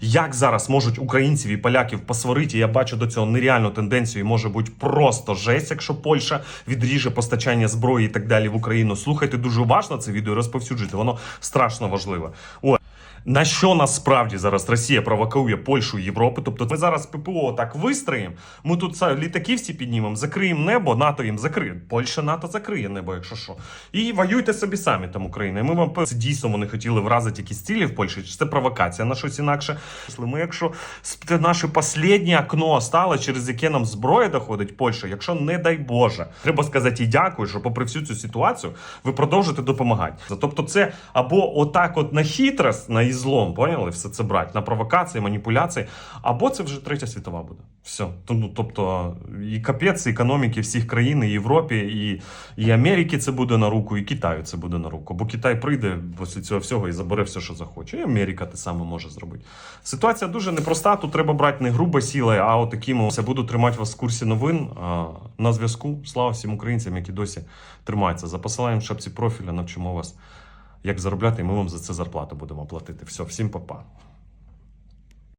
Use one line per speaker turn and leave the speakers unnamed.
Як зараз можуть українців і поляків посварити? Я бачу до цього нереальну тенденцію. і Може бути просто жесть, якщо Польща відріже постачання зброї і так далі в Україну. Слухайте дуже уважно це відео, розповсюджуйте. Воно страшно важливе. О, на що насправді зараз Росія провокує Польщу і Європу? Тобто ми зараз ППО так вистроїмо, ми тут літаки всі піднімемо, закриємо небо, НАТО їм закриє. Польща НАТО закриє небо, якщо що. І воюйте собі самі там Україна. Ми вам це дійсно вони хотіли вразити якісь цілі в Польщі. Чи це провокація на щось інакше? Ми, якщо це наше останнє окно стало, через яке нам зброя доходить Польща, якщо не дай Боже, треба сказати і дякую, що попри всю цю ситуацію ви продовжуєте допомагати. Тобто, це або отак, от на хитрость, на ізлом, поняли, все це брати, на провокації, маніпуляції, або це вже третя світова буде. Все. Ну, тобто, і капець економіки всіх країн, і Європі, і, і Америки це буде на руку, і Китаю це буде на руку. Бо Китай прийде після цього всього і забере все, що захоче. І Америка те саме може зробити. Ситуація дуже непроста. Тут треба брати не грубо сілою, а отакими. Я буду тримати вас в курсі новин на зв'язку. Слава всім українцям, які досі тримаються. За посиланням в шапці профіля навчимо вас, як заробляти, і ми вам за це зарплату будемо платити. Все, всім па-па.